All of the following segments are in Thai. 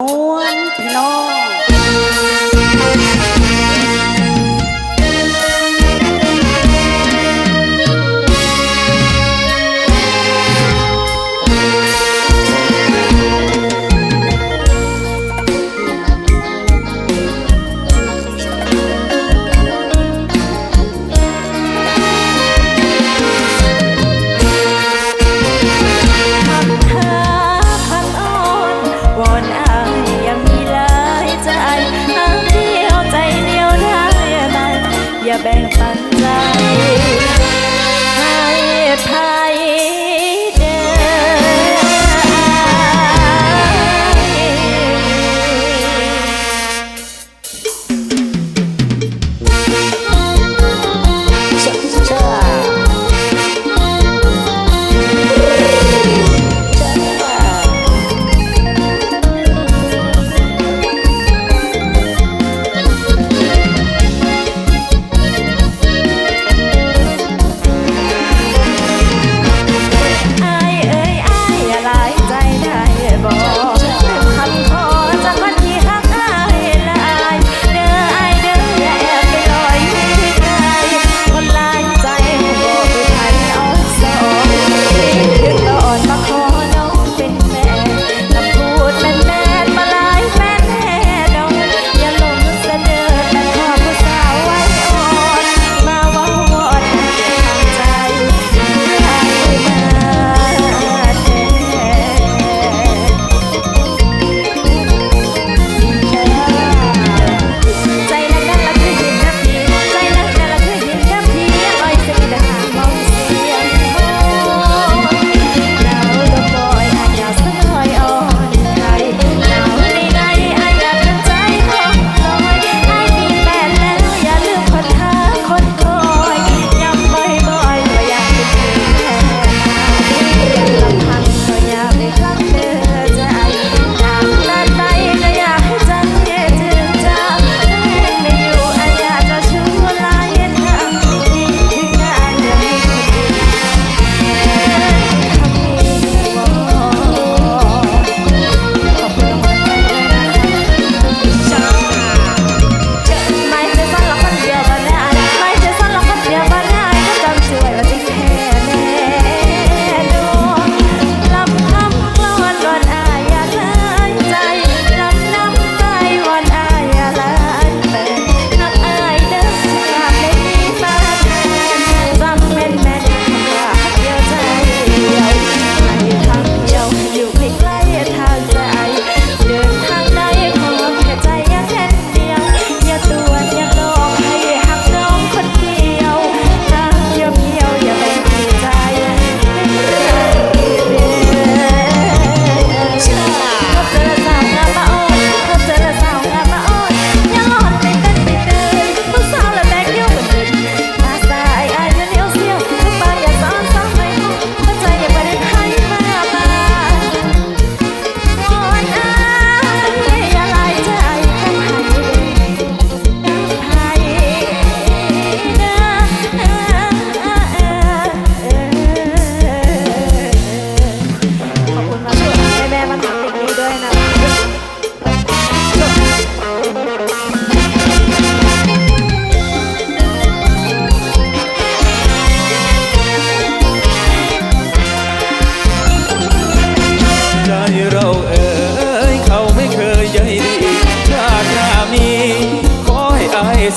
มวนหาคักอ่อนวอน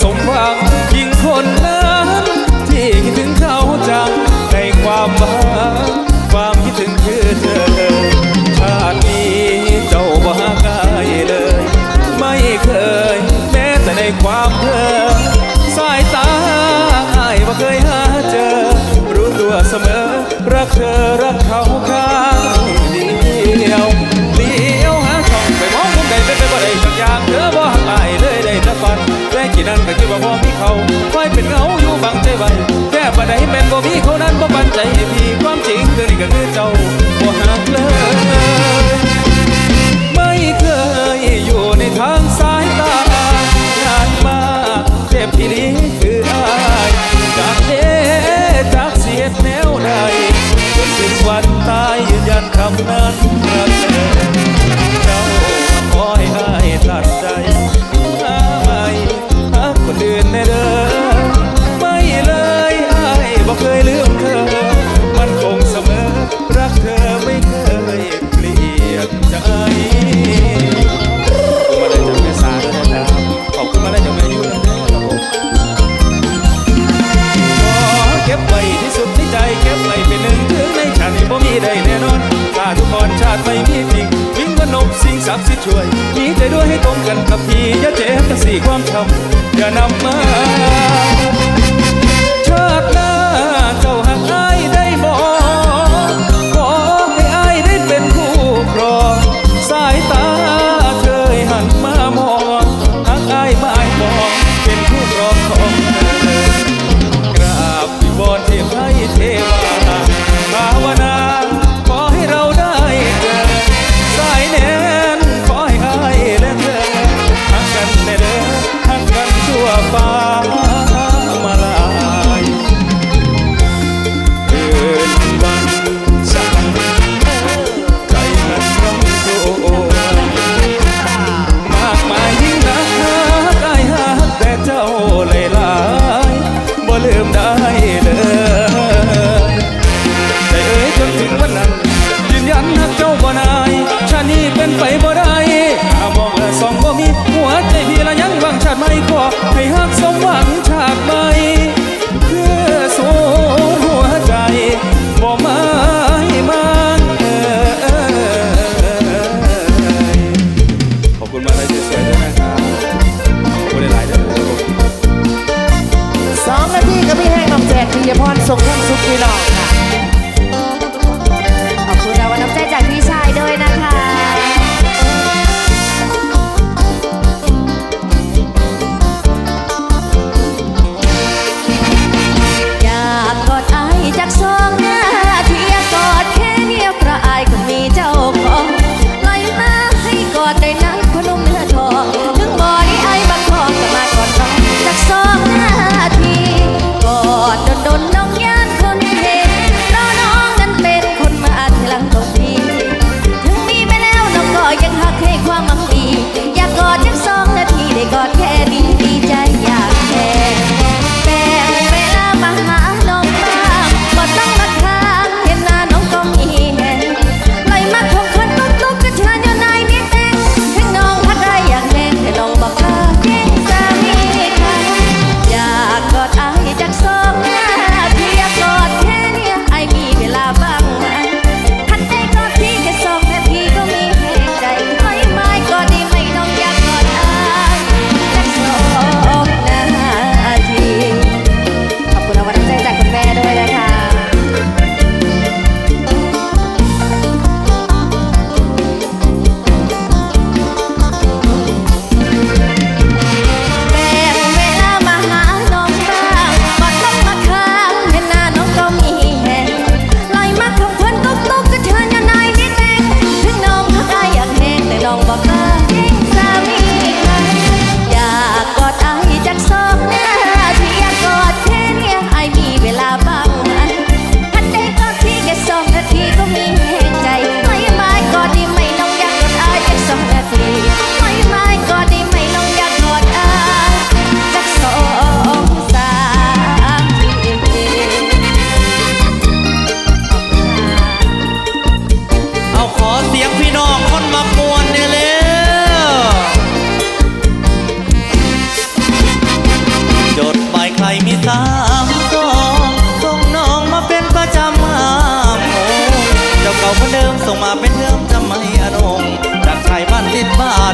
so ใจพี่ความจริงคือนี่ก็คือเจ้า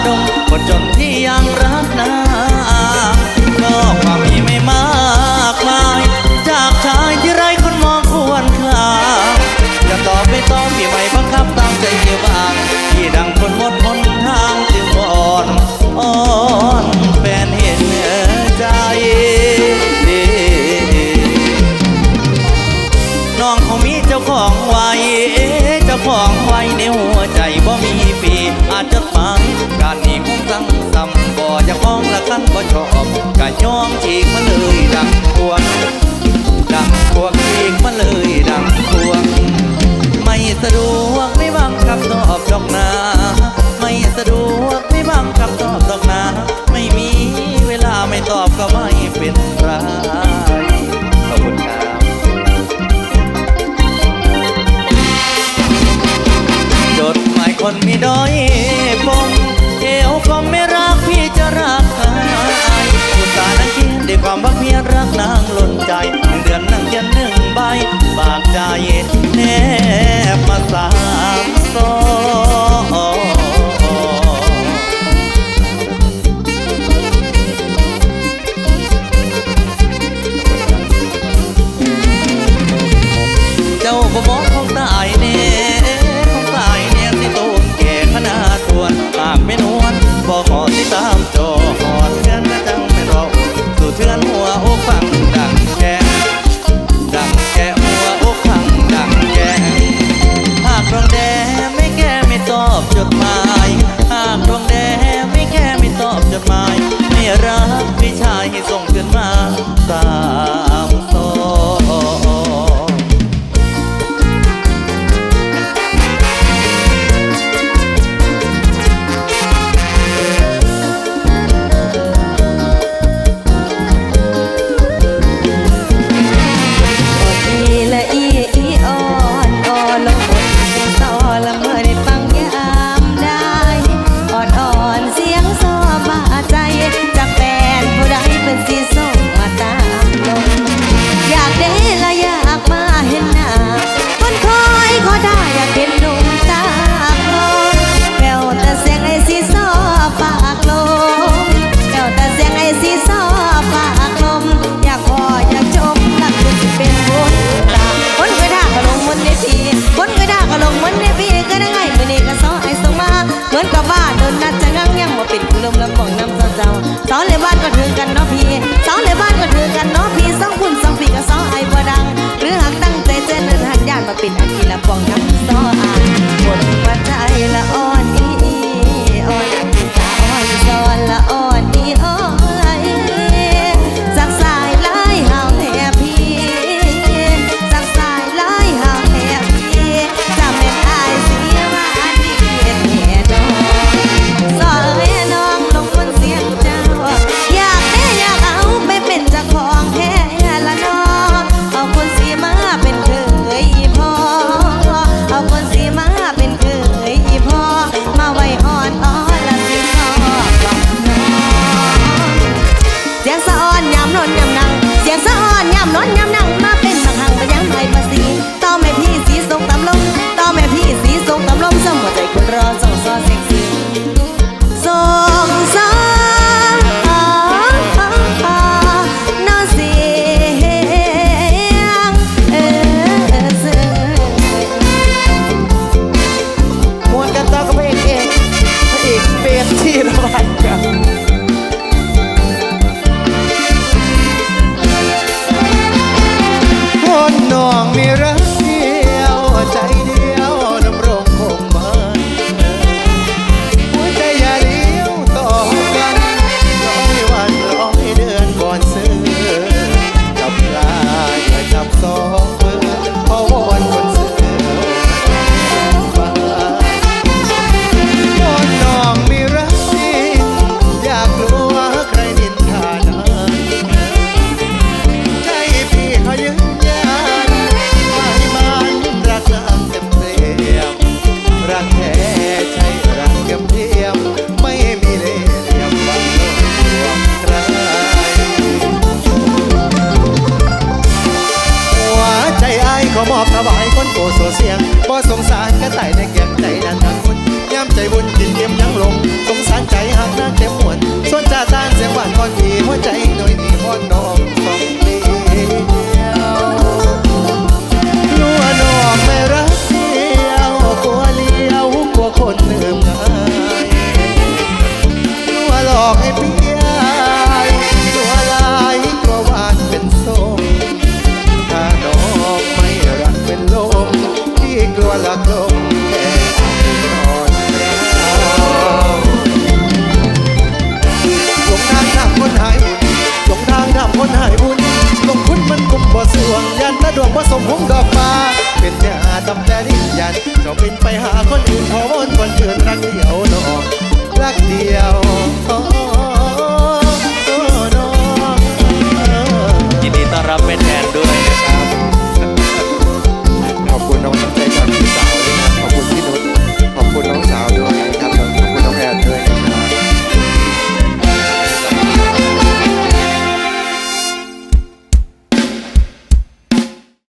ดมคนจนที่ยังรักนางก็ความมีไม่มากมาย จากชายที่ไร้คนมองควรค่าจะตอบไม่ต้องพี่ไม่บังคับตามใจเกี่ยวบางที่ดังคนหมดหนทางจึงอ่อนอ่อนเป็นเห็นใจน้องเขามีเจ้าของไว้เจ้าของไว้ในหัวใจบ่มีาจดหมาการนี้คงสั่งซ้ำบ่จะห้องละขั้นบ่ชอบกะย้องฉีกมาเลยดังพวงดังพวงฉีกมาเลยดังพวงไม่สะดวกไม่บังคับตอบดอกนาไม่สะดวกไม่บังคับตอบดอกนาไม่มีเวลาไม่ตอบก็ไม่เป็นไร He's. น้ำเศร้าสองเลบ้านก็ถือกันเนาะพี่สองเลบ้านก็ถือกันเนาะ ก็เป็นไปหาคนอื่นขอวนคนอื่นรักเดียวหนอรักเดียว